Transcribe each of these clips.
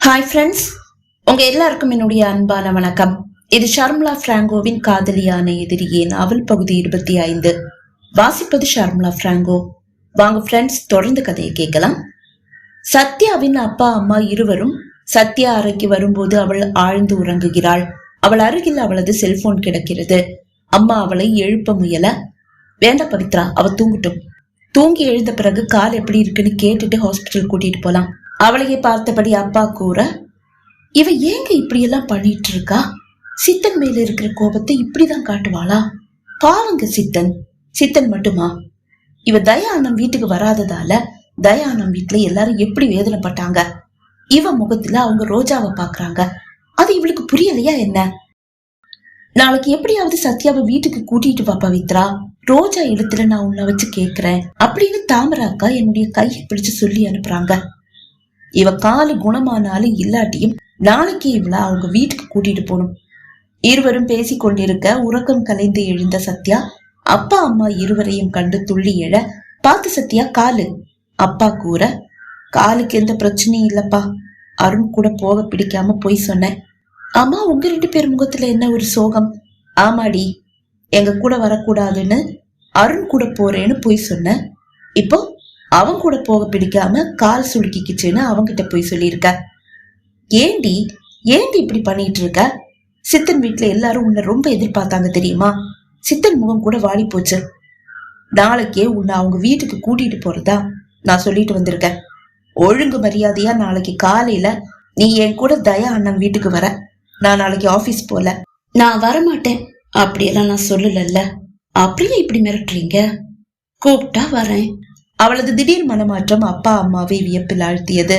Hi friends உங்க எல்லாருக்கும் என்னுடைய அன்பான வணக்கம். இது ஷர்மிளா பிராங்கோவின் காதலியான எதிரியே நாவல் பகுதி இருபத்தி ஐந்து. வாசிப்பது ஷர்மிளா பிராங்கோ. வாங்க ஃப்ரெண்ட்ஸ் தொடர்ந்து கதையை கேட்கலாம். சத்யாவின் அப்பா அம்மா இருவரும் சத்யா அறைக்கு வரும்போது அவள் ஆழ்ந்து உறங்குகிறாள். அவள் அருகில் அவளது செல்போன் கிடக்கிறது. அம்மா அவளை எழுப்ப முயல வேண்டாம் பவித்ரா அவ தூங்கட்டும். தூங்கி எழுந்த பிறகு கால் எப்படி இருக்குன்னு கேட்டுட்டு ஹாஸ்பிட்டல் கூட்டிட்டு போலாம். அவளையே பார்த்தபடி அப்பா கூற இவ ஏங்க இப்படியெல்லாம் பண்ணிட்டு இருக்கா சித்தன் மேல இருக்கிற கோபத்தை இப்படிதான் காட்டுவாளா? பாவங்க சித்தன். சித்தன் மட்டுமா? இவ தயானம் வீட்டுக்கு வராததால தயானம் வீட்டுல எல்லாரும் எப்படி வேதனைப்பட்டாங்க? இவ முகத்துல அவங்க ரோஜாவை பாக்குறாங்க. அது இவளுக்கு புரியலையா என்ன? நாளைக்கு எப்படியாவது சத்யாவை வீட்டுக்கு கூட்டிட்டு வா பவித்ரா ரோஜா இடத்துல நான் உன்னை வச்சு கேக்குறேன். அப்படின்னு தாமரா அக்கா என்னுடைய கையை பிடிச்சு சொல்லி அனுப்புறாங்க. இவ காலு குணமானாலும் இல்லாட்டியும் நாளைக்கு இவளை அவங்க வீட்டுக்கு கூட்டிட்டு போகணும். இருவரும் பேசிக் கொண்டிருக்க உறக்கம் கலைந்து எழுந்த சத்யா அப்பா அம்மா இருவரையும் கண்டு துள்ளி எழ பார்த்து சத்யா காலு. அப்பா கூற காலுக்கு எந்த பிரச்சனையும் இல்லப்பா. அருண் கூட போக பிடிக்காம போய் சொன்னேன் அம்மா உங்க ரெண்டு பேர் முகத்துல என்ன ஒரு சோகம்? ஆமாடி எங்க கூட வரக்கூடாதுன்னு. அருண் கூட போறேன்னு போய் சொன்னேன் இப்போ அவன் கூட போக பிடிக்காம கால் சுளுக்கிக்குச்சுன்னு அவங்கிட்ட போய் சொல்லியிருக்க. ஏண்டி ஏண்டி இப்படி பண்ணிட்டு இருக்க சித்தன் வீட்டுல எல்லாரும் உன்னை ரொம்ப எதிர்பார்த்தாங்க தெரியுமா? சித்தன் முகம் கூட வாடி போச்சு. நாளைக்கே உன்னை அவங்க வீட்டுக்கு கூட்டிட்டு போறதா நான் சொல்லிட்டு வந்திருக்கேன். ஒழுங்கு மரியாதையா நாளைக்கு காலையில நீ என் கூட தயா அண்ணன் வீட்டுக்கு வர. நான் நாளைக்கு ஆபீஸ் போல. நான் வரமாட்டேன். அப்படியெல்லாம் நான் சொல்லலல்ல. அப்படியே இப்படி மிரட்டுறீங்க? கூப்பிட்டா வரேன். அவளது திடீர் மனமாற்றம் அப்பா அம்மாவை வியப்பில் ஆழ்த்தியது.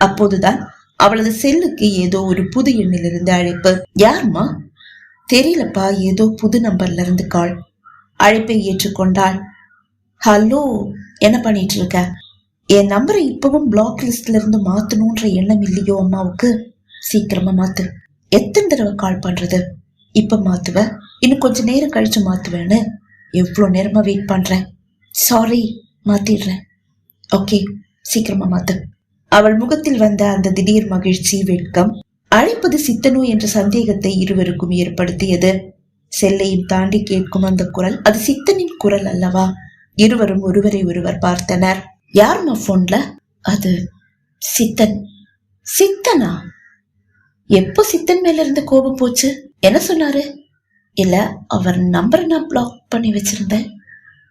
அப்போதுதான் அவளது செல்லுக்கு ஏதோ ஒரு புது எண்ணிலிருந்து அழைப்பு. யாரும்மா? தெரியலப்பா ஏதோ புது நம்பர்ல இருந்து கால். அழைப்பை ஏற்றுக்கொண்டாள். ஹலோ என்ன பண்ணிட்டு இருக்க என் நம்பரை இப்பவும் பிளாக் லிஸ்ட்ல இருந்து மாத்தணும்ன்ற எண்ணம் இல்லையோ அம்மாவுக்கு? சீக்கிரமா மாத்து. எத்தனை தடவை கால் பண்றது? இப்ப மாத்துவ? இன்னும் கொஞ்ச நேரம் கழிச்சு மாத்துவேன்னு. எவ்வளோ நேரமா வெயிட் பண்றேன் சாரி மாத்திடுறேன். ஓகே சீக்கிரமா மாத்து. அவள் முகத்தில் வந்த அந்த திடீர் மகிழ்ச்சி வெட்கம் அழைப்பது சித்தனோ என்ற சந்தேகத்தை இருவருக்கும் ஏற்படுத்தியது. செல்லையும் தாண்டி கேட்கும் அந்த குரல் அது சித்தனின் குரல் அல்லவா? இருவரும் ஒருவரை ஒருவர் பார்த்தனர். யாருமா போன்ல அது சித்தன். சித்தனா? எப்போ சித்தன் மேல இருந்த கோபம் போச்சு? என்ன சொன்னாரு? இல்ல அவர் நம்பரை நான் பிளாக் பண்ணி வச்சிருந்தேன்.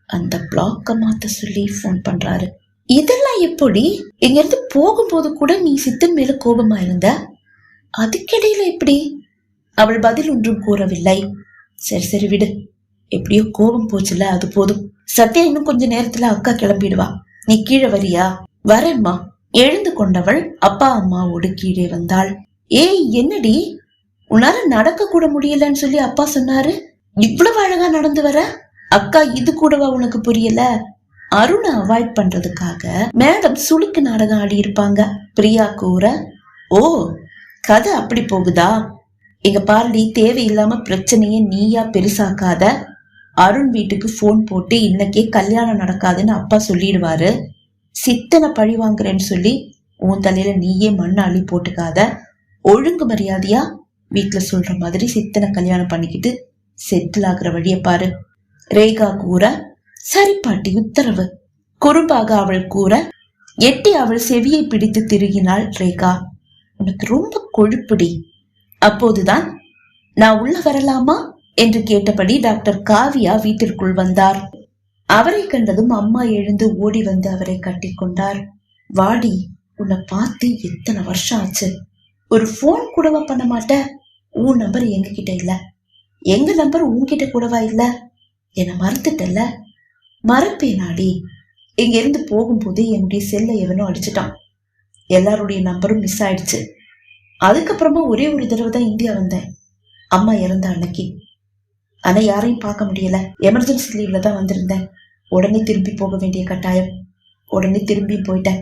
அந்த பிளாக்கை மாத்த சொல்லி ஃபோன் பண்றாரு. இதெல்லாம் எப்படி? இங்க இருந்து போகும்போது கூட நீ சித்தன் மேல கோபமா இருந்த? அதுக்கிடையில எப்படி? அவள் பதில் ஒன்றும் கூறவில்லை. சரி சரி விடு. எப்படியோ கோபம் போச்சுல அது போதும். சத்யா இன்னும் கொஞ்ச நேரத்துல அக்கா கிளம்பிடுவா. நீ கீழே வரியா? வரேம்மா எழுந்து கொண்டவள் அப்பா அம்மாவோடு கீழே வந்தாள். ஏய் என்னடி? உன்னால நடக்க கூட முடியலன்னு சொல்லி அப்பா சொன்னாரு? இவ்வளவு அழகா நடந்து வர? அக்கா இது கூடவா உனக்கு புரியல? அருணை அவாய்ட் பண்றதுக்காக மேடம் சுளுக்கு நாடகம் ஆடி இருப்பாங்க. பிரியா கூற ஓ கதை அப்படி போகுதா? எங்க பாரடி தேவையில்லாம பிரச்சனையை நீயா பெருசாக்காத. அருண் வீட்டுக்கு ஃபோன் போட்டு இன்னைக்கே கல்யாணம் நடக்காதுன்னு அப்பா சொல்லிடுவாரு. சித்தனை பழி வாங்குறேன்னு சொல்லி உன் தலையில நீயே மண்ணை அள்ளி போட்டுக்காத. ஒழுங்கு மரியாதையா? வீட்டுல சொல்ற மாதிரி சித்தனை கல்யாணம் பண்ணிக்கிட்டு செட்டில் ஆகுற வழியை பாரு. ரேகா கூற சரி பாட்டி உத்தரவு. குறும்பாக அவள் கூற எட்டி அவள் செவியை பிடித்து திருகினாள் ரேகா. உனக்கு ரொம்ப கொழுப்புடி. அப்போதுதான் நான் உள்ள வரலாமா? என்று கேட்டபடி டாக்டர் காவியா வீட்டிற்குள் வந்தார். அவரை கண்டதும் அம்மா எழுந்து ஓடி வந்து அவரை கட்டி கொண்டார். வாடி உன்னை பார்த்து எத்தனை வருஷம் ஆச்சு? ஒரு ஃபோன் கூடவா பண்ண மாட்ட? உன் நம்பர் எங்க கிட்ட இல்ல. எங்க நம்பர் உன்கிட்ட கூடவா இல்ல? என்னை மறந்துட்டல்ல? மறப்பேனாடி இங்க இருந்து போகும்போது என்னுடைய செல்லை எவனோ அடிச்சிட்டான். எல்லாருடைய நம்பரும் மிஸ் ஆயிடுச்சு. அதுக்கப்புறமா ஒரே ஒரு தடவை தான் இந்தியா வந்தேன். அம்மா இறந்த அன்னைக்கு. ஆனா யாரையும் பார்க்க முடியல. எமர்ஜென்சி லீவ்ல தான் வந்திருந்தேன். உடனே திரும்பி போக வேண்டிய கட்டாயம். உடனே திரும்பி போயிட்டேன்.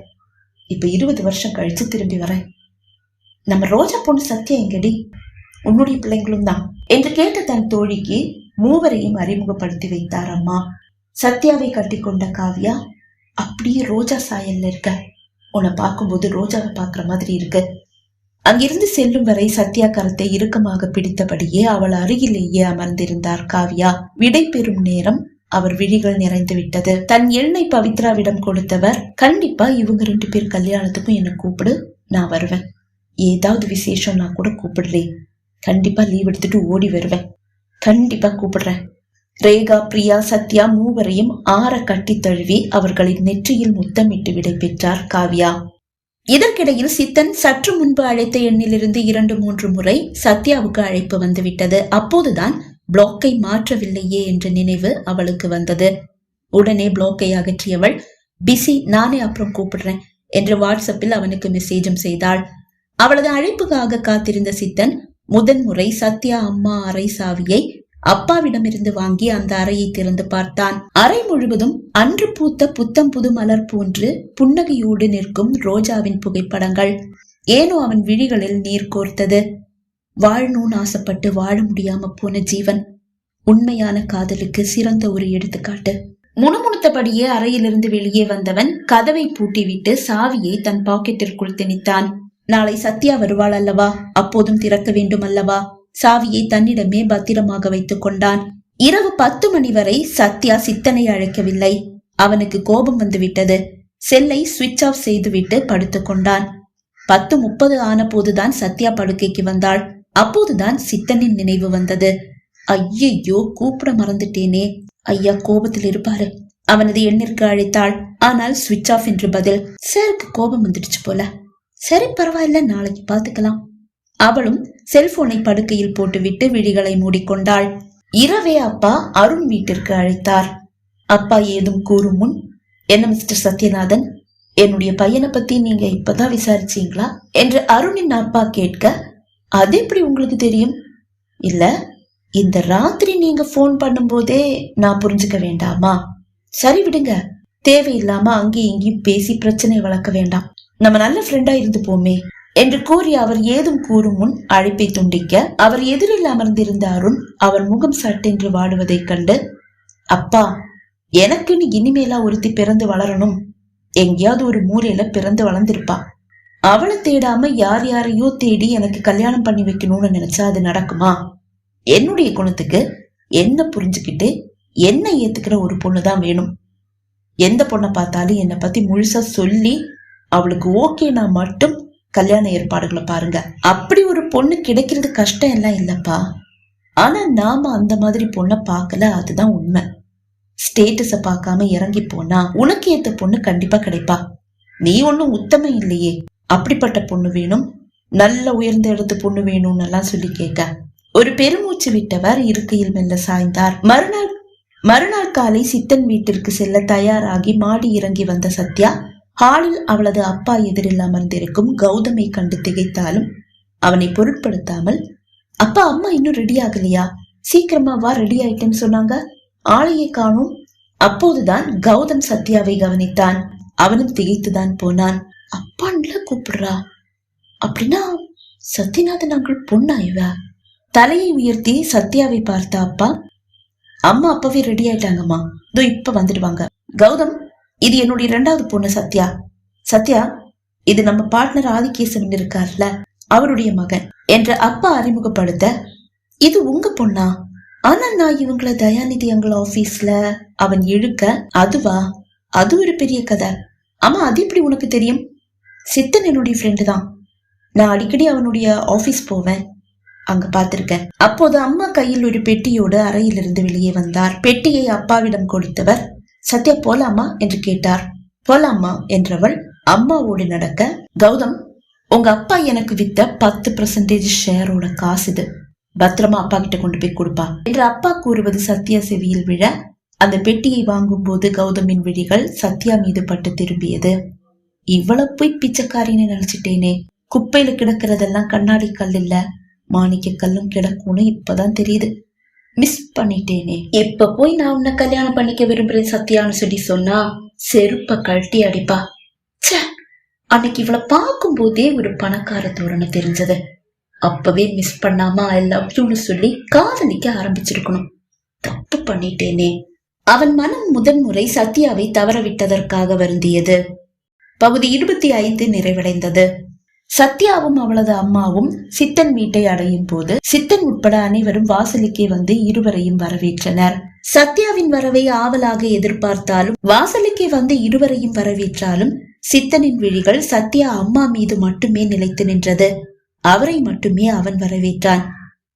இப்ப இருபது வருஷம் கழிச்சு திரும்பி வரேன். நம்ம ரோஜா பொண்ணு சத்யா எங்கடி? உன்னுடைய பிள்ளைங்களும் தான். என்று கேட்ட தன் தோழிக்கு மூவரையும் அறிமுகப்படுத்தி வைத்தார் அம்மா. சத்யாவை கட்டிக்கொண்ட காவ்யா அப்படியே ரோஜா சாயல்ல இருக்க. உன்னை பார்க்கும்போது ரோஜாவை பார்க்குற மாதிரி இருக்கு. அங்கிருந்து செல்லும் வரை சத்யா கரத்தை இறுக்கமாக பிடித்தபடியே அவள் அருகிலேயே அமர்ந்திருந்தார் காவ்யா. விடை பெறும் நேரம் அவர் விழிகள் நிறைந்து விட்டது. தன் எண்ணெய் பவித்ராவிடம் கொடுத்தவர் கண்டிப்பா இவங்க ரெண்டு பேர் கல்யாணத்துக்கும் என்னை கூப்பிடு நான் வருவேன். ஏதாவது விசேஷம் நான் கூட கூப்பிடுறேன். கண்டிப்பா லீவ் எடுத்துட்டு ஓடி வருவேன். கண்டிப்பா கூப்பிடுறேன். ரேகா பிரியா சத்யா மூவரையும் ஆற கட்டி தழுவி அவர்களின் நெற்றியில் முத்தமிட்டு விடை பெற்றார் காவ்யா. இதற்கிடையில் சித்தன் சற்று முன்பு அழைத்த எண்ணிலிருந்து இரண்டு மூன்று முறை சத்யாவுக்கு அழைப்பு வந்துவிட்டது. அப்போதுதான் பிளாக்கை மாற்றவில்லையே என்ற நினைவு அவளுக்கு வந்தது. உடனே பிளாக்கை அகற்றியவள் பிஸி நானே அப்புறம் கூப்பிடுறேன் என்று வாட்ஸ்அப்பில் அவனுக்கு மெசேஜும் செய்தாள். அவளது அழைப்புக்காக காத்திருந்த சித்தன் முதன்முறை சத்யா அம்மா அறை சாவியை அப்பாவிடமிருந்து வாங்கி அந்த அறையை திறந்து பார்த்தான். அறை முழுவதும் அன்று பூத்த புத்தம் புது மலர் போன்று புன்னகையோடு நிற்கும் ரோஜாவின் புகைப்படங்கள். ஏனோ அவன் விழிகளில் நீர் கோர்த்தது. வாழணும்னு ஆசைப்பட்டு வாழ முடியாம போன ஜீவன். உண்மையான காதலுக்கு சிறந்த ஒரு எடுத்துக்காட்டு. முணுமுணுத்தபடியே அறையிலிருந்து வெளியே வந்தவன் கதவை பூட்டிவிட்டு சாவியை தன் பாக்கெட்டிற்குள் திணித்தான். நாளை சத்யா வருவாள் அல்லவா? அப்போதும் திறக்க வேண்டும் அல்லவா? சாவியை தன்னிடமே பத்திரமாக வைத்துக் கொண்டான். இரவு பத்து மணி வரை சத்யா சித்தனை அழைக்கவில்லை. அவனுக்கு கோபம் வந்துவிட்டது. செல்லை சுவிட்ச் ஆஃப் செய்துவிட்டு படுத்துக்கொண்டான் பத்து முப்பது ஆன போதுதான் சத்யா படுக்கைக்கு வந்தாள். அப்போதுதான் சித்தனின் நினைவு வந்தது. ஐயையோ கூப்பிட மறந்துட்டேனே. ஐயா கோபத்தில் இருப்பாரு. அவனது எண்ணிற்கு அழைத்தாள். ஆனால் சுவிட்ச் ஆஃப் என்று பதில் சாருக்கு கோபம் வந்துடுச்சு போல. சரி பரவாயில்ல நாளைக்கு பாத்துக்கலாம் அவளும் செல்போனை படுக்கையில் போட்டுவிட்டு விழிகளை மூடிக்கொண்டாள். இரவே அப்பா அருண் வீட்டிற்கு அழைத்தார். அப்பா ஏதும் கூறும் முன் என்ன மிஸ்டர் சத்யநாதன் என்னுடைய பையனை பத்தி நீங்க இப்பதான் விசாரிச்சீங்களா? என்று அருணின் அப்பா கேட்க அது எப்படி உங்களுக்கு தெரியும்? இல்ல இந்த ராத்திரி நீங்க போன் பண்ணும்போதே நான் புரிஞ்சுக்க வேண்டாமா? சரி விடுங்க. தேவையில்லாம அங்கேயும் இங்கேயும் பேசி பிரச்சனை வளர்க்க வேண்டாம். நம்ம நல்ல ஃப்ரெண்டா இருந்து போமே என்று கூறி அவர் ஏதும் கூறும் முன் அழைப்பை துண்டிக்க அவர் எதிரில் அமர்ந்திருந்த அருண் அவர் முகம் சட்டென்று வாடுவதைக் கண்டு அப்பா எனக்குன்னு இனிமேலா ஒருத்தி பிறந்து வளரணும். எங்கேயாவது ஒரு மூலையில பிறந்து வளர்ந்திருப்பா. அவளை தேடாம யார் யாரையோ தேடி எனக்கு கல்யாணம் பண்ணி வைக்கணும்னு நினைச்சா அது நடக்குமா? என்னுடைய குணத்துக்கு என்ன புரிஞ்சுக்கிட்டு என்ன ஏத்துக்கிற ஒரு பொண்ணு தான் வேணும். எந்த பொண்ணை பார்த்தாலும் என்னை பத்தி முழுசா சொல்லி அவளுக்கு ஓகேனா மட்டும் கல்யாண ஏற்பாடுகளை பாருங்க. அப்படி ஒரு பொண்ணு கிடைக்கிறது கஷ்டம் எல்லாம் இல்லப்பா. ஆனா நாம அந்த மாதிரி பொண்ணை பார்க்கல அதுதான் உண்மை. ஸ்டேட்டஸ பார்க்காம இறங்கி போனா உனக்கு ஏத்த பொண்ணு கண்டிப்பா கிடைப்பா. நீ ஒன்னும் உத்தம இல்லையே. அப்படிப்பட்ட பொண்ணு வேணும் நல்ல உயர்ந்த இடத்து பொண்ணு வேணும்னு எல்லாம் சொல்லி கேட்க. ஒரு பெருமூச்சு விட்டவர் இருக்கையில் மெல்ல சாய்ந்தார். மறுநாள் மறுநாள் காலை சித்தன் வீட்டிற்கு செல்ல தயாராகி மாடி இறங்கி வந்த சத்யா ஹாலில் அவளது அப்பா எதிரில் அமர்ந்திருக்கும் கௌதமை கண்டு திகைத்தாலும் அவனை பொருட்படுத்தாமல் அப்பா அம்மா இன்னும் ரெடி ஆகலையா சீக்கிரமா வா ரெடி ஆயிட்டேன்னு சொன்னாங்க. ஆளையே காணும். அப்போதுதான் கௌதம் சத்யாவை கவனித்தான். அவனும் திகைத்துதான் போனான். அப்பான்ல கூப்பிடுறா. அப்படின்னா சத்யநாதன் அங்குள் பொண்ணா இவ தலையை உயர்த்தி சத்யாவை பார்த்த அப்பா அம்மா அப்பவே ரெடி ஆயிட்டாங்கம்மா. இதோ இப்ப வந்துடுவாங்க. கௌதம் இது என்னுடைய இரண்டாவது பொண்ணு சத்யா. சத்யா இது நம்ம பார்ட்னர் ஆதிகேசவன் இருக்கார்ல அவருடைய மகன் என்ற அப்பா அறிமுகப்படுத்த இது உங்க பொண்ணா? ஆனா நான் இவங்கள தயாநிதி எங்கள ஆபீஸ்ல அவன் இழுக்க அதுவா? அது ஒரு பெரிய கதை. ஆமா அது எப்படி உனக்கு தெரியும்? சித்தன் என்னுடைய ஃப்ரெண்டு தான். நான் அடிக்கடி அவனுடைய ஆபீஸ் போவேன். அங்க பார்த்திருக்கேன். அப்போது அம்மா கையில் ஒரு பெட்டியோடு அறையிலிருந்து வெளியே வந்தார். பெட்டியை அப்பாவிடம் கொடுத்தவர் சத்யா போலாமா? என்று கேட்டார். போலாமா? என்றவள் அம்மாவோடு நடக்க. கௌதம் உங்க அப்பா எனக்கு வித்த பத்து பர்சன்டேஜ் ஷேரோட காசு இது. பத்திரமா அப்பா கிட்ட கொண்டு போய் கொடுப்பா. என்று அப்பா கூறுவது சத்யா செவியில் விழ அந்த பெட்டியை வாங்கும் போது கௌதமின் விழிகள் சத்யா மீது பட்டு திரும்பியது. இவ்வளவு போய் பிச்சைக்காரின்னு நினைச்சிட்டேனே. குப்பையில கிடக்கிறதெல்லாம் கண்ணாடி கல் இல்ல மாணிக்க கல்லும் கிடக்கும்னு இப்பதான் தெரியுது. மிஸ் பண்ணிட்டேனே. எப்ப போய் நான் உன்னை கல்யாணம் பண்ணிக்க விரும்புறேன் சத்யான்னு சொல்லி சொன்னா செருப்ப கழட்டி அடிப்பா. ச்சே! அன்னைக்கு இவளை பார்க்கும் போதே ஒரு பணக்கார தோரணை தெரிஞ்சது. அப்பவே மிஸ் பண்ணாம ஐ லவ் யூன்னு சொல்லி காதலிக்க ஆரம்பிச்சிருக்கணும். தப்பு பண்ணிட்டேனே. அவன் மனம் முதன்முறை சத்யாவை தவற விட்டதற்காக வருந்தியது. பகுதி இருபத்தி ஐந்து நிறைவடைந்தது. சத்யாவும் அவளது அம்மாவும் சித்தன் வீட்டை அடையும் போது சித்தன் உட்பட அனைவரும் வாசலுக்கே வந்து இருவரையும் வரவேற்றனர். சத்யாவின் வரவை ஆவலாக எதிர்பார்த்தாலும் வாசலுக்கே வந்து இருவரையும் வரவேற்றாலும் சித்தனின் விழிகள் சத்யா அம்மா மீது மட்டுமே நிலைத்து நின்றது. அவரை மட்டுமே அவன் வரவேற்றான்.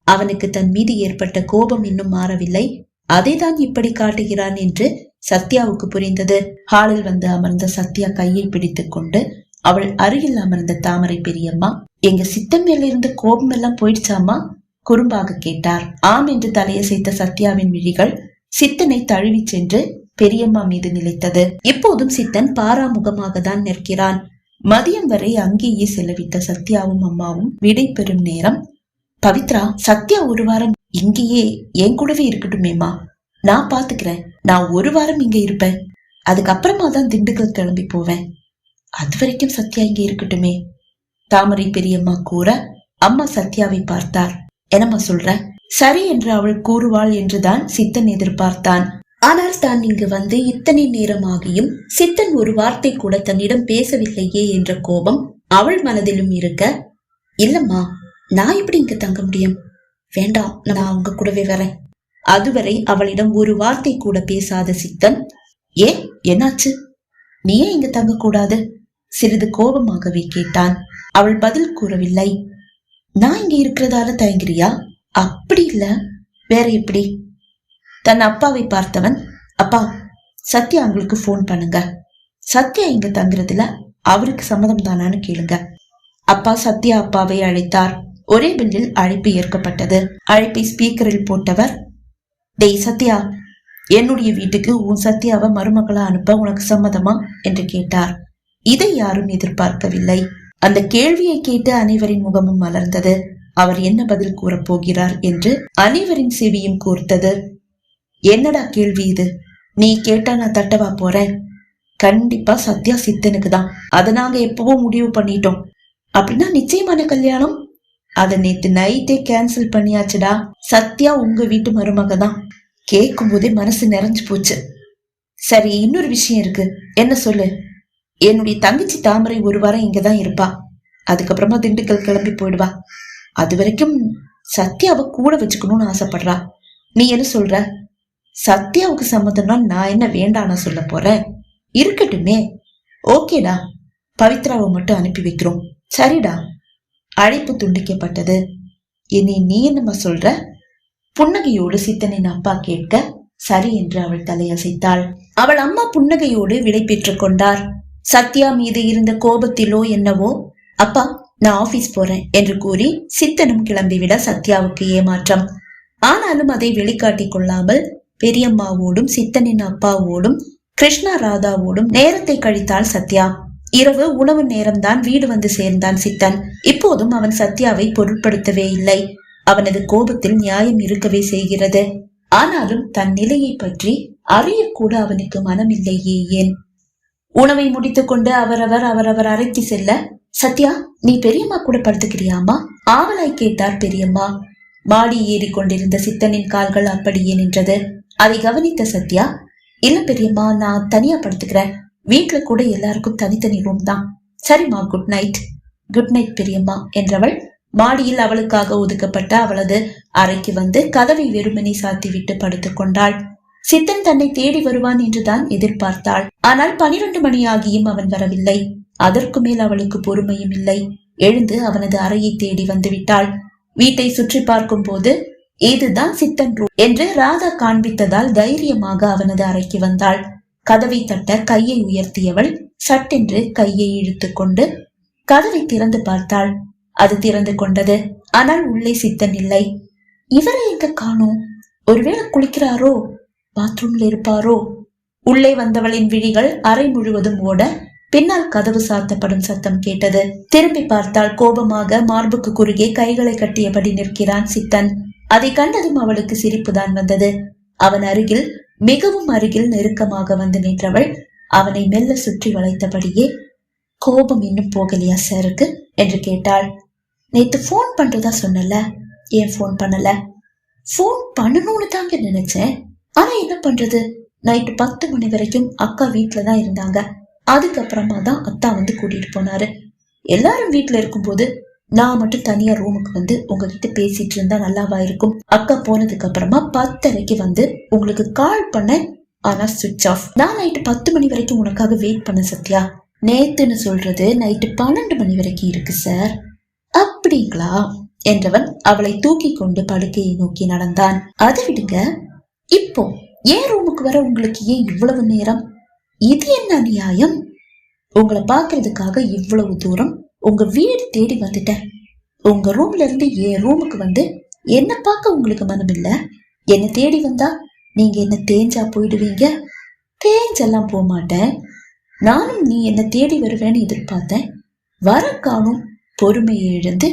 அவனுக்கு தன் மீது ஏற்பட்ட கோபம் இன்னும் மாறவில்லை. அதைதான் இப்படி காட்டுகிறான் என்று சத்யாவுக்கு புரிந்தது. ஹாலில் வந்து அமர்ந்த சத்யா கையை பிடித்துக் கொண்டு அவள் அருகில் அமர்ந்த தாமரை பெரியம்மா எங்க சித்தம் மேல இருந்த கோபம் எல்லாம் போயிடுச்சாமா குறும்பாக கேட்டார். ஆம் என்று தலையசைத்த சத்யாவின் விழிகள் சித்தனை தழுவிச் சென்று பெரியம்மா மீது நிலைத்தது. இப்போதும் சித்தன் பாராமுகமாக தான் நிற்கிறான். மதியம் வரை அங்கேயே செலவிட்ட சத்யாவும் அம்மாவும் விடை பெறும் நேரம். பவித்ரா சத்யா ஒரு வாரம் இங்கேயே என் கூடவே இருக்கட்டுமேமா நான் பாத்துக்கிறேன். நான் ஒரு வாரம் இங்க இருப்பேன். அதுக்கப்புறமா தான் திண்டுக்கல் கிளம்பி போவேன். அது வரைக்கும் சத்யா இங்க இருக்கட்டுமே. தாமரை பெரியம்மா கூற அம்மா சத்யாவை பார்த்தார். என்னம்மா சொல்ற? சரி என்று அவள் கூறுவாள் என்றுதான் சித்தன் எதிர்பார்த்தான். ஆனால் தான் இங்கு வந்து இத்தனை நேரமாகியும் சித்தன் ஒரு வார்த்தை கூட தன்னிடம் பேசவில்லையே என்ற கோபம் அவள் மனதிலும் இருக்க இல்லம்மா நான் இப்படி இங்க தங்க முடியும்? வேண்டாம் நான் அவங்க கூடவே வரேன். அதுவரை அவளிடம் ஒரு வார்த்தை கூட பேசாத சித்தன் ஏன் என்னாச்சு? நீ ஏன் இங்க தங்கக்கூடாது. சிறிது கோபமாகவே கேட்டான். அவள் பதில் கூறவில்லை. நான் இங்க இருக்கிறதால தயங்குறியா? அப்படி இல்ல. வேற எப்படி? தன் அப்பாவை பார்த்தவன். அப்பா சத்யா அவங்களுக்கு ஃபோன் பண்ணுங்க. சத்யா இங்க தங்குறதுல? அவருக்கு சம்மதம் தானான்னு கேளுங்க. அப்பா சத்யா அப்பாவை அழைத்தார். ஒரே பில்லில் அழைப்பு ஏற்கப்பட்டது. அழைப்பை ஸ்பீக்கரில் போட்டவர் டேய் சத்யா என்னுடைய வீட்டுக்கு உன் சத்யாவை மருமகளா அனுப்ப உனக்கு சம்மதமா? என்று கேட்டார். இதை யாரும் எதிர்பார்க்கவில்லை. அந்த கேள்வியை கேட்டு அனைவரின் முகமும் மலர்ந்தது. அவர் என்ன பதில் கூறப் போகிறார் என்று அனைவரின் செவியும் கூர்த்தது. என்னடா கேள்வி இது? நீ கேட்டா நான் தட்டவா போறேன்? கண்டிப்பா சத்யா சித்தனுக்கு தான். அதை நாங்க எப்பவோ முடிவு பண்ணிட்டோம். அப்படின்னா நிச்சயமான கல்யாணம்? அத நேத்து நைட்டே கேன்சல் பண்ணியாச்சுடா. சத்யா உங்க வீட்டு மருமக தான். கேட்கும் போதே மனசு நிறைஞ்சு போச்சு. சரி இன்னொரு விஷயம் இருக்கு. என்ன சொல்லு? என்னுடைய தங்கச்சி தாமரை ஒரு வாரம் இங்கதான் இருப்பா. அதுக்கப்புறமா திண்டுக்கல் கிளம்பி போயிடுவா. அது வரைக்கும் சத்யாவை கூட வச்சுக்கணும்னு ஆசைப்படுறா. நீ என்ன சொல்ற? சத்யாவுக்கு சம்மதம்னா நான் என்ன வேண்டானா சொல்ல போறேன் இருக்கட்டுமே. ஓகேடா. பவித்ராவை மட்டும் அனுப்பி வைக்கிறோம். சரிடா. அழைப்பு துண்டிக்கப்பட்டது. இனி நீ என்னம்மா சொல்ற? புன்னகையோடு சித்தனின் அப்பா கேட்க சரி என்று அவள் தலையசைத்தாள். அவள் அம்மா புன்னகையோடு விடை பெற்றுக் கொண்டார். சத்யா மீது இருந்த கோபத்திலோ என்னவோ அப்பா நான் ஆபீஸ் போறேன் என்று கூறி சித்தனும் கிளம்பிவிட சத்யாவுக்கு ஏமாற்றம். ஆனாலும் அதை வெளிக்காட்டிக் கொள்ளாமல் பெரியம்மாவோடும் சித்தனின் அப்பாவோடும் கிருஷ்ணா ராதாவோடும் நேரத்தை கழித்தாள் சத்யா. இரவு உணவு நேரம்தான் வீடு வந்து சேர்ந்தான் சித்தன். இப்போதும் அவன் சத்யாவை பொருட்படுத்தவே இல்லை. அவனது கோபத்தில் நியாயம் இருக்கவே செய்கிறது. ஆனாலும் தன் நிலையை பற்றி அறியக்கூட அவனுக்கு மனமில்லையே ஏன்? உணவை முடித்துக்கொண்டு அவரவர் அவரவர் அறைக்கு செல்ல சத்யா நீ பெரியம்மா கூட படுத்துக்கிறியாமா ஆவலாய் கேட்டார் பெரியம்மா. மாடி ஏறி கொண்டிருந்த சித்தனின் கால்கள் அப்படியே நின்றது. அதை கவனித்த சத்யா இல்ல பெரியம்மா நான் தனியா படுத்துக்கிறேன். வீட்டுல கூட எல்லாருக்கும் தனித்தனி ரூம் தான். சரிம்மா குட் நைட் குட் நைட் பெரியம்மா என்றவள் மாடியில் அவளுக்காக ஒதுக்கப்பட்ட அவளது அறைக்கு வந்து கதவை வெறுமனே சாத்திவிட்டு படுத்துக் கொண்டாள் சித்தன் தன்னை தேடி வருவான் என்றுதான் எதிர்பார்த்தாள். ஆனால் பனிரெண்டு மணி ஆகியும் அவன் வரவில்லை. அதற்கு மேல் அவளுக்கு பொறுமையும் இல்லை. எழுந்து அவனது அறையை தேடி வந்துவிட்டாள். வீட்டை சுற்றி பார்க்கும் போது இதுதான் சித்தன் ரூ என்று ராதா காண்பித்ததால் தைரியமாக அவனது அறைக்கு வந்தாள். கதவை தட்ட கையை உயர்த்தியவள் சட்டென்று கையை இழுத்துக்கொண்டு கதவை திறந்து பார்த்தாள். அது திறந்து கொண்டது. ஆனால் உள்ளே சித்தன் இல்லை. இவரை எங்க காணோம்? ஒருவேளை குளிக்கிறாரோ? பாத்ரூம்ல இருப்பாரோ? உள்ளே வந்தவளின் விழிகள் அறை முழுவதும் ஓட பின்னால் கதவு சாத்தப்படும் சத்தம் கேட்டது. திரும்பி பார்த்தால் கோபமாக மார்புக்கு குறுகே கைகளை கட்டியபடி நிற்கிறான் சித்தன். அதை கண்டதும் அவளுக்கு சிரிப்புதான் வந்தது. அவன் அருகில் மிகவும் அருகில் நெருக்கமாக வந்து நின்றவள் அவனை மெல்ல சுற்றி வளைத்தபடியே கோபம் இன்னும் போகலையா சாருக்கு? என்று கேட்டாள். நேத்து போன் பண்றதா சொன்னல. ஏன் ஃபோன் பண்ணல? ஃபோன் பண்ணணும்னு தாங்க நினைச்சேன். ஆனா என்ன பண்றது? நைட்டு பத்து மணி வரைக்கும் அக்கா வீட்டுல தான் இருந்தாங்க. அதுக்கப்புறமா தான் அத்தா வந்து கூட்டிட்டு போனாரு. எல்லாரும் வீட்ல இருக்கும்போது நான் மட்டும் தனியா ரூமுக்கு வந்து உங்ககிட்ட பேசிட்டு இருந்தா நல்லாவா இருக்கும்? அக்கா போனதுக்கு அப்புறமா பத்தரைக்கு வந்து உங்களுக்கு கால் பண்ணேன் ஆனா சுவிட்ச் ஆஃப் நான் நைட்டு பத்து மணி வரைக்கும் உனக்காக வெயிட் பண்ண சத்யா. நேத்துன்னு சொல்றது நைட்டு பன்னெண்டு மணி வரைக்கும் இருக்கு சார் அப்படிங்களா? என்றவன் அவளை தூக்கி கொண்டு படுக்கையை நோக்கி நடந்தான். அதை விடுங்க. இப்போ ஏன் ரூமுக்கு வர உங்களுக்கு ஏன் இவ்வளவு நேரம்? இது என்ன நியாயம் உங்களை பார்க்கிறதுக்காக இவ்வளவு தூரம் உங்க வீடு தேடி வந்துட்டேன். உங்க ரூம்ல இருந்து என் ரூமுக்கு வந்து என்ன பார்க்க உங்களுக்கு மனம் இல்ல என்ன தேடி வந்தா நீங்க என்ன தேஞ்சா போயிடுவீங்க? தேஞ்செல்லாம் போக மாட்டேன். நானும் நீ என்ன தேடி வருவேன்னு எதிர்பார்த்தேன். வர காணும் பொறுமையை இழந்து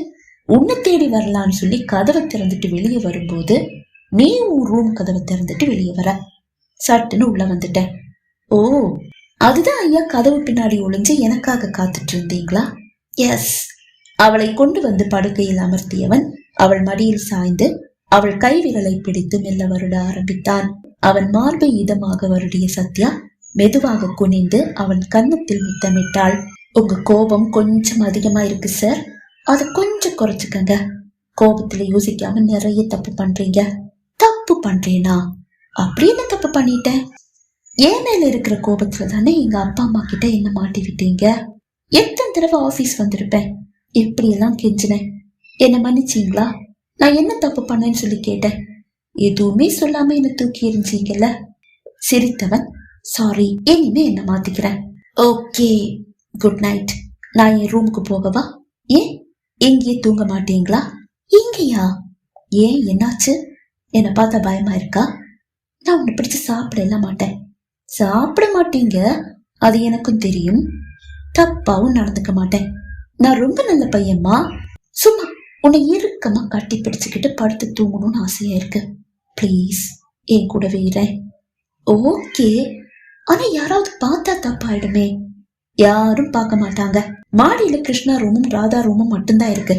உன்னை தேடி வரலான்னு சொல்லி கதவை திறந்துட்டு வெளியே வரும்போது நீ உன் ரூம் கதவை திறந்துட்டு வெளியே வர. சட்டுன்னு உள்ள வந்துட்டேன். ஓ அதுதான் ஐயா கதவு பின்னாடி ஒளிஞ்சு எனக்காக காத்துட்டு இருந்தீங்களா? எஸ் அவளை கொண்டு வந்து படுக்கையில் அமர்த்தியவன் அவள் மடியில் சாய்ந்து அவள் கைவிரலை பிடித்து மெல்ல வருட ஆரம்பித்தான். அவன் மார்பை இதமாக வருடிய சத்யா மெதுவாக குனிந்து அவன் கன்னத்தில் முத்தமிட்டாள். உங்க கோபம் கொஞ்சம் அதிகமா இருக்கு சார் அதை கொஞ்சம் குறைச்சுக்கங்க. கோபத்துல யோசிக்காம நிறைய தப்பு பண்றீங்க. தப்பு பண்றேனா? அப்படி என்ன தப்பு பண்ணிட்டேன். என் மேல இருக்கிற கோபத்துல தானே எங்க அப்பா அம்மா கிட்ட என்ன மாட்டி விட்டீங்க? எத்தனை தடவை ஆபீஸ் வந்திருப்பேன். எப்படி எல்லாம் கெஞ்சினேன். என்ன மன்னிச்சீங்களா? நான் என்ன தப்பு பண்ணேன்னு சொல்லி கேட்டேன். எதுவுமே சொல்லாம என்ன தூக்கி எறிஞ்சீங்கல்ல? சிரித்தவன் சாரி இனிமே என்ன மாத்திக்கிறேன். ஓகே குட் நைட் நான் என் ரூமுக்கு போகவா? ஏன்? எங்கேயே தூங்க மாட்டீங்களா? இங்கேயா? ஏன் என்னாச்சு? என்னை பார்த்தா பயமா இருக்கா? நான் உன்னை பிடிச்சு சாப்பிட எல்லாம் மாட்டேன். சாப்பிட மாட்டீங்க. அது எனக்கும் தெரியும். தப்பாவும் நடந்துக்க மாட்டேன். நான் ரொம்ப நல்ல பையன்மா. சும்மா உன்னை இறுக்கமா கட்டி பிடிச்சுக்கிட்டு படுத்து தூங்கணும்னு ஆசையா இருக்கு. ப்ளீஸ் என் கூடவே இரேன் ஓகே ஆனா யாராவது பார்த்தா தப்பாயிடுமே. யாரும் பார்க்க மாட்டாங்க. மாடியில கிருஷ்ணா ரூமும் ராதா ரூமும் மட்டும்தான் இருக்கு.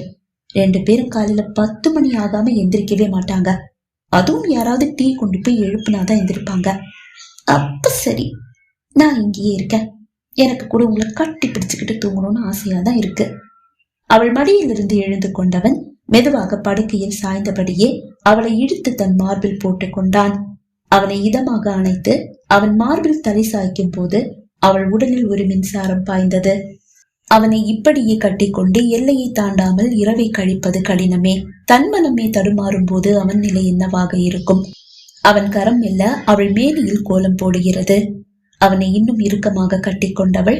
ரெண்டு பேரும் காலையில பத்து மணி ஆகாம எந்திரிக்கவே மாட்டாங்க. அதுவும் யாராவது டீ கொண்டு போய் எழுப்புனாதான் எந்திருப்பாங்க. அப்ப சரி நான் இங்கேயே இருக்கேன். எனக்கு கூட உங்களை கட்டி பிடிச்சுக்கிட்டு தூங்கணும்னு ஆசையா தான் இருக்கு. அவள் மடியிலிருந்து எழுந்து கொண்டவன் மெதுவாக படுக்கையில் சாய்ந்தபடியே அவளை இழுத்து தன் மார்பில் போட்டுக் கொண்டான். அவனை இதமாக அணைத்து அவன் மார்பில் தலை சாய்க்கும் போது அவள் உடலில் ஒரு மின்சாரம் பாய்ந்தது. அவனை இப்படியே கட்டிக்கொண்டு எல்லையை தாண்டாமல் இரவை கழிப்பது கடினமே. தன் மனமே தடுமாறும் போது அவன் நிலை என்னவாக இருக்கும்? அவன் கரம் மெல்ல அவள் மேனியில் கோலம் போடுகிறது. அவனை இன்னும் இறுக்கமாக கட்டிக்கொண்டவள்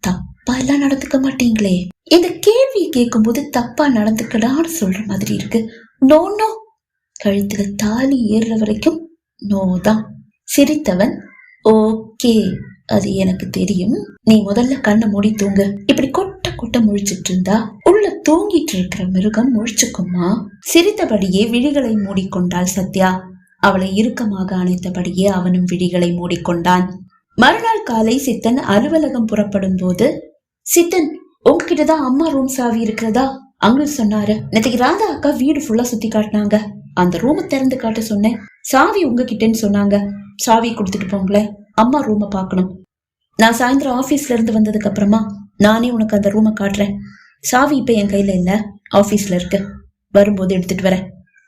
தப்பா எல்லாம் நடந்துக்க மாட்டீங்களே? இந்த கேள்வியை கேட்கும்போது தப்பா நடந்துக்கடான்னு சொல்ற மாதிரி இருக்கு. No no. கழுத்துல தாலி ஏறுற வரைக்கும் நோ தான். சிரித்தவன் ஓகே. அது எனக்கு தெரியும். நீ முதல்ல கண்ணை மூடி தூங்கு. இப்படி கொட்ட கொட்ட முழிச்சிட்டு இருந்தா உள்ள தூங்கிட்டு இருக்கிற மிருகம் முழிச்சுக்குமா? சிரித்தபடியே விழிகளை மூடிக்கொண்டாள் சத்யா. அவளை இறுக்கமாக அணைத்தபடியே அவனும் விழிகளை மூடிக்கொண்டான். மறுநாள் காலை சித்தன் அலுவலகம் புறப்படும் போது சித்தன் உங்ககிட்ட தான் அம்மா ரூம் சாவி இருக்கிறதா? அங்கிள் சொன்னாரு. நேற்றுக்கு ராதா அக்கா வீடு ஃபுல்லா சுத்தி காட்டினாங்க. அந்த ரூமை திறந்து காட்ட சொன்னேன். சாவி உங்ககிட்டன்னு சொன்னாங்க. சாவி கொடுத்துட்டு போங்களேன். அம்மா ரூமை பார்க்கணும். நான் சாயந்தரம் ஆபீஸ்ல இருந்து வந்ததுக்கு அப்புறமா நானே உனக்கு அந்த ரூமை காட்டுறேன். சாவி இப்ப என் கையில இல்ல. ஆபீஸ்ல இருக்கு. வரும்போது எடுத்துட்டு வரேன்.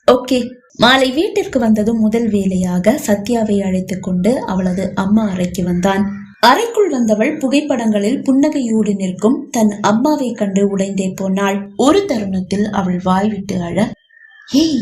ஓகே மாலை வீட்டிற்கு வந்ததும் முதல் வேலையாக சத்யாவை அழைத்துக் கொண்டு அவளது அம்மா அறைக்கு வந்தான். அறைக்குள் வந்தவள் புகைப்படங்களில் புன்னகையோடு நிற்கும் தன் அம்மாவை கண்டு உடைந்தே போனாள். ஒரு தருணத்தில் அவள் வாய்விட்டு அழ ஏய்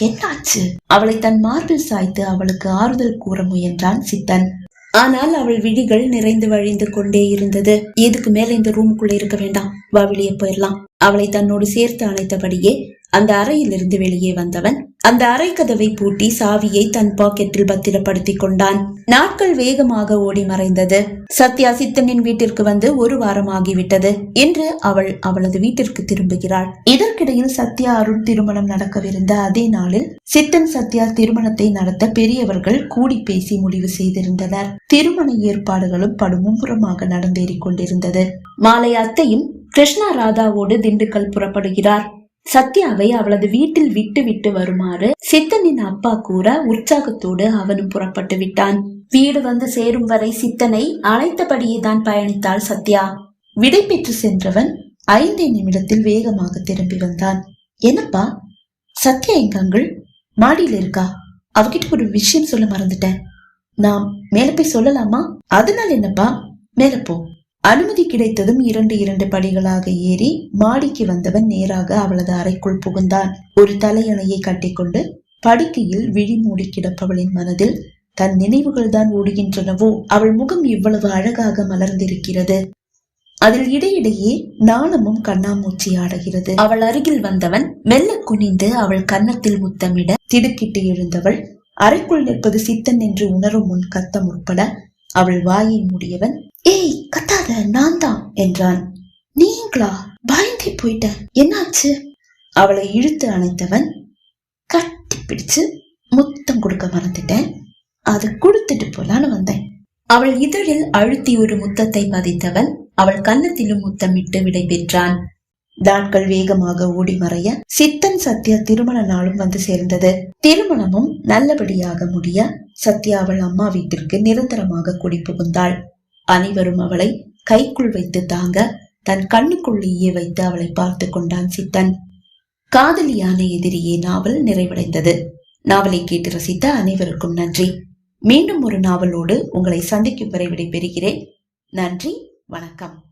என்னாச்சு? அவளை தன் மார்பில் சாய்த்து அவளுக்கு ஆறுதல் கூற முயன்றான் சித்தன். ஆனால் அவள் விழிகள் நிறைந்து வழிந்து கொண்டே இருந்தது. எதுக்கு மேல இந்த ரூமுக்குள்ள இருக்க வேண்டாம்? வா வெளியே போயிடலாம் அவளை தன்னோடு சேர்த்து அழைத்தபடியே அந்த அறையிலிருந்து வெளியே வந்தவன் அந்த அறை கதவை பூட்டி சாவியை தன் பாக்கெட்டில் பத்திரப்படுத்தி கொண்டான். நாட்கள் வேகமாக ஓடி மறைந்தது. சத்யா சித்தனின் வீட்டிற்கு வந்து ஒரு வாரம் ஆகிவிட்டது என்று அவள் அவளது வீட்டிற்கு திரும்புகிறாள். இதற்கிடையில் சத்யா அருண் திருமணம் நடக்கவிருந்த அதே நாளில் சித்தன் சத்யா திருமணத்தை நடத்த பெரியவர்கள் கூடி பேசி முடிவு செய்திருந்தனர். திருமண ஏற்பாடுகளும் படுமும்முரமாக நடந்தேறிக் கொண்டிருந்தது. மாலை அத்தையும் கிருஷ்ணா ராதாவோடு திண்டுக்கல் புறப்படுகிறார். சத்யாவை அவளது வீட்டில் விட்டு விட்டு வருமாறு சித்தனின் அப்பா கூற உற்சாகத்தோடு அவனும் புறப்பட்டு விட்டான். வீடு வந்து சேரும் வரை சித்தனை அழைத்தபடியே தான் பயணித்தாள் சத்யா. விடை பெற்று சென்றவன் ஐந்தே நிமிடத்தில் வேகமாக திரும்பி வந்தான். என்னப்பா? சத்யா எங்க அங்கிள்? மாடியில இருக்கா? அவகிட்ட ஒரு விஷயம் சொல்ல மறந்துட்டேன். நாம் மேல போய் சொல்லலாமா? அதனால என்னப்பா? மேல போ. அனுமதி கிடைத்ததும் இரண்டு இரண்டு படிகளாக ஏறி மாடிக்கு வந்தவன் நேராக அவளது அறைக்குள் புகுந்தான். ஒரு தலையணையை கட்டிக்கொண்டு படுக்கையில் விழி மூடி கிடப்பவளின் மனதில் தன் நினைவுகள் தான் ஓடுகின்றனவோ? அவள் முகம் இவ்வளவு அழகாக மலர்ந்திருக்கிறது. அதில் இடையிடையே நாணமும் கண்ணாமூச்சி ஆடுகிறது. அவள் அருகில் வந்தவன் மெல்ல குனிந்து அவள் கன்னத்தில் முத்தமிட திடுக்கிட்டு எழுந்தவள் அறைக்குள் நிற்பது சித்தன் என்று உணரும் முன் கத்த முற்பட அவள் வாயை மூடியவன் ஏய் அது நான் தான் என்றான். நீங்களா பயந்தே போயிட்டேன் என்னாச்சு? அவளை இழுத்து அணைத்தவன் கட்டி பிடிச்சு முத்தம் கொடுக்க மறந்துட்டேன். அது கொடுத்துட்டு போலான்னு வந்தேன். அவள் இதழில் அழுத்தி ஒரு முத்தத்தை பதித்தவன் அவள் கன்னத்திலும் முத்தமிட்டு விடை பெற்றான். நாட்கள் வேகமாக ஓடி மறைய சித்தன் சத்யா திருமண நாளும் வந்து சேர்ந்தது. திருமணமும் நல்லபடியாக முடிய சத்யா அவள் அம்மா வீட்டிற்கு நிரந்தரமாக குடி புகுந்தாள் அனைவரும் அவளை கைக்குள் வைத்து தாங்க தன் கண்ணுக்குள்ளேயே வைத்து அவளை பார்த்து கொண்டான் சித்தன். காதலியான எதிரியே நாவல் நிறைவடைந்தது. நாவலை கேட்டு ரசித்த அனைவருக்கும் நன்றி. மீண்டும் ஒரு நாவலோடு உங்களை சந்திக்கும் வரை விடைபெறுகிறேன். நன்றி வணக்கம்.